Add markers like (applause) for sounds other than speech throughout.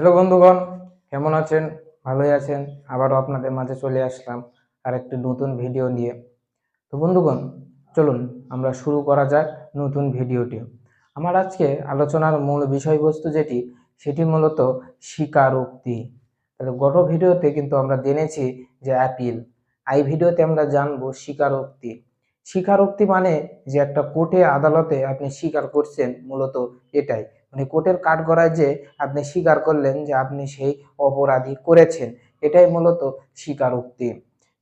Hello বন্ধুগণ, কেমন আছেন? ভালোই আছেন? আবারও আপনাদের মাঝে চলে আসলাম আর একটি নতুন ভিডিও নিয়ে। তো বন্ধুগণ, চলুন আমরা শুরু করা যাক নতুন ভিডিওটি। আমার আজকে আলোচনার মূল বিষয়বস্তু যেটি, সেটি মূলত স্বীকারোক্তি। তাহলে গত ভিডিওতে কিন্তু আমরা জেনেছি যে অ্যাপিল এই ভিডিওতে আমরা জানব স্বীকারোক্তি। স্বীকারোক্তি মানে যে একটা কোর্টে আদালতে আপনি স্বীকার করছেন মূলত এটাই। মানে কোর্টের কাঠগড়ায় যে আপনি স্বীকার করলেন যে আপনি সেই অপরাধী করেছেন, এটাই মূলত স্বীকারোক্তি।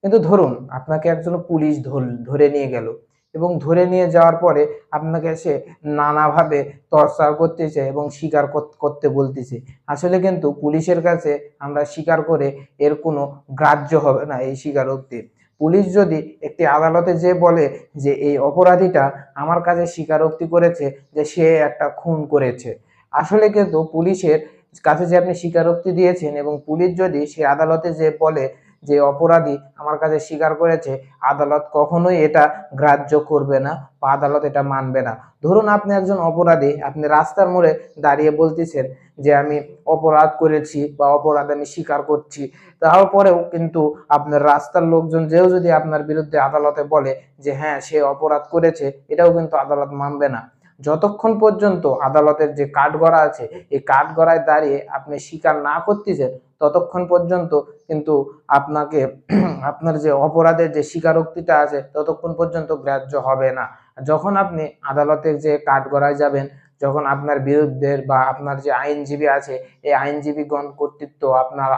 কিন্তু ধরুন, আপনাকে একজন পুলিশ ধর- নিয়ে গেল এবং ধরে নিয়ে যাওয়ার পরে আপনাকে সে নানাভাবে টর্চার করতেছে এবং স্বীকার করতে বলতেছে। আসলে কিন্তু পুলিশের কাছে আমরা স্বীকার করে এর কোনো গ্রাহ্য হবে না এই স্বীকারোক্তি। পুলিশ যদি একটি আদালতে যে বলে যে এই অপরাধীটা আমার কাছে স্বীকারোক্তি করেছে যে সে একটা খুন করেছে আসলে কিন্তু পুলিশের কাছে যে আপনি স্বীকারোক্তি দিয়েছেন এবং পুলিশ যদি সে আদালতে যে বলে যে অপরাধী আমার কাছে স্বীকার করেছে, আদালত কখনোই এটা গ্রাহ্য করবে না বা আদালত এটা মানবে না। ধরুন আপনি একজন অপরাধী, আপনি রাস্তার মোড়ে দাঁড়িয়ে বলতেছেন যে আমি অপরাধ করেছি বা অপরাধ আমি স্বীকার করছি। তারপরেও কিন্তু আপনার রাস্তার লোকজন যেও যদি আপনার বিরুদ্ধে আদালতে বলে যে হ্যাঁ সে অপরাধ করেছে, এটাও কিন্তু আদালত মানবে না। যতক্ষণ পর্যন্ত আদালতের যে কাঠগড়া আছে, এই কাঠগড়ায় দাঁড়িয়ে আপনি স্বীকার না করতেছেন, ততক্ষণ পর্যন্ত কিন্তু আপনাকে (clears throat) আপনার যে অপরাধের যে স্বীকারোক্তিটা আছে, ততক্ষণ পর্যন্ত গ্রাহ্য হবে না। যখন আপনি আদালতের যে কাঠগড়ায় যাবেন যখন আপনার বিরুদ্ধে বা আপনার যে আইনজীবী আছে, এই আইনজীবীগণ কর্তৃত্ব আপনার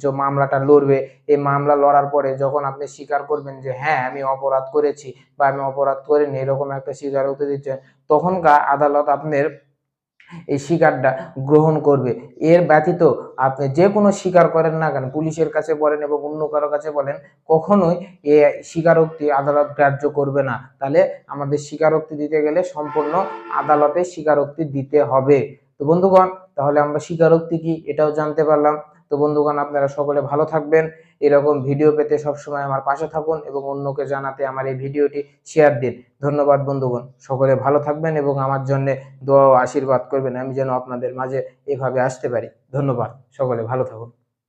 যে মামলাটা লড়বে, এই মামলা লড়ার পরে যখন আপনি স্বীকার করবেন যে হ্যাঁ আমি অপরাধ করেছি বা আমি অপরাধ করিনি, এরকম একটা স্বীকারোক্তি দিচ্ছেন, তখনকার আদালত আপনার এই শিকারটা গ্রহণ করবে। এর ব্যতীত আপনি যে কোনো স্বীকার করেন না কেন, পুলিশের কাছে বলেন এবং অন্য কারও কাছে বলেন, কখনোই এ স্বীকারোক্তি আদালত গ্রাহ্য করবে না। তাহলে আমাদের স্বীকারোক্তি দিতে গেলে সম্পূর্ণ আদালতে স্বীকারোক্তি দিতে হবে। তো বন্ধুগণ, তাহলে আমরা স্বীকারোক্তি কি? এটাও জানতে পারলাম। তো বন্ধুগণ, আপনারা সকলে ভালো থাকবেন। এরকম ভিডিও পেতে সবসময় আমার পাশে থাকুন এবং অন্যকে জানাতে আমার এই ভিডিওটি শেয়ার দিন। ধন্যবাদ বন্ধুগণ, সকলে ভালো থাকবেন এবং আমার জন্য দোয়া ও আশীর্বাদ করবেন। আমি যেন আপনাদের মাঝে এভাবে আসতে পারি। ধন্যবাদ, সকলে ভালো থাকুন।